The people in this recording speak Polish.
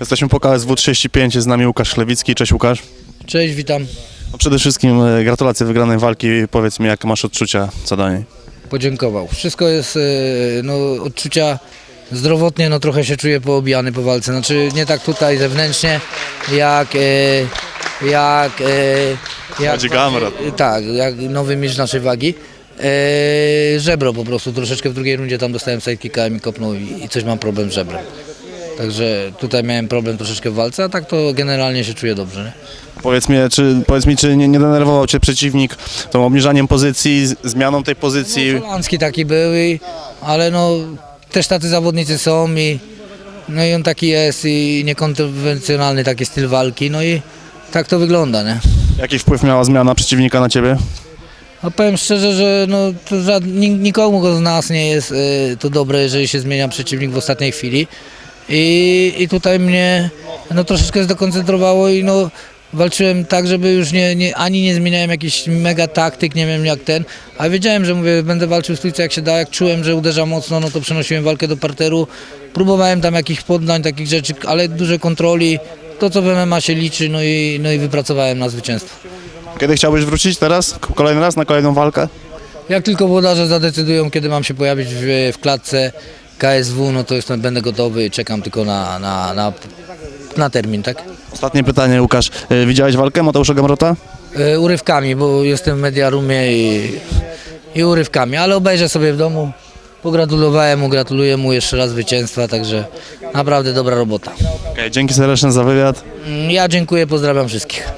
Jesteśmy po KSW 35, jest z nami Łukasz Chlewicki. Cześć Łukasz. Cześć, witam. No przede wszystkim e, gratulacje wygranej walki. Powiedz mi, jak masz odczucia co do niej? Podziękował. Wszystko jest, e, no, odczucia zdrowotnie, no trochę się czuję poobijany po walce. Znaczy nie tak tutaj zewnętrznie, jak, e, jak, e, jak Chodzi kamera. e, tak, jak nowy mistrz naszej wagi. E, żebro po prostu, troszeczkę w drugiej rundzie tam dostałem sidekicka i mi kopnął i, i coś mam problem z żebrem. Także tutaj miałem problem troszeczkę w walce, a tak to generalnie się czuję dobrze. Nie? Powiedz mi, czy, powiedz mi, czy nie, nie denerwował Cię przeciwnik tą obniżaniem pozycji, z- zmianą tej pozycji? Polanski taki był, i, ale no też tacy zawodnicy są i no i on taki jest i niekonwencjonalny taki styl walki, no i tak to wygląda, nie? Jaki wpływ miała zmiana przeciwnika na Ciebie? A powiem szczerze, że no, to żad, ni- nikomu z nas nie jest y, to dobre, jeżeli się zmienia przeciwnik w ostatniej chwili. I, I tutaj mnie no, troszeczkę zdekoncentrowało i no, walczyłem tak, żeby już nie, nie, ani nie zmieniałem jakichś mega taktyk, nie wiem jak ten, a wiedziałem, że mówię, będę walczył w stójce jak się da, jak czułem, że uderza mocno, no to przenosiłem walkę do parteru, próbowałem tam jakichś poddań, takich rzeczy, ale duże kontroli, to co w MMA się liczy, no i, no i wypracowałem na zwycięstwo. Kiedy chciałbyś wrócić teraz? Kolejny raz na kolejną walkę? Jak tylko włodarze zadecydują, kiedy mam się pojawić w, w klatce KSW, no to jestem, będę gotowy i czekam tylko na, na, na, na termin, tak? Ostatnie pytanie, Łukasz. E, Widziałeś walkę Mateusza Gamrota? E, urywkami, bo jestem w Mediarumie i, i urywkami, ale obejrzę sobie w domu. Pogratulowałem mu, gratuluję mu jeszcze raz zwycięstwa, także naprawdę dobra robota. Okej, dzięki serdecznie za wywiad. Mm, Ja dziękuję, pozdrawiam wszystkich.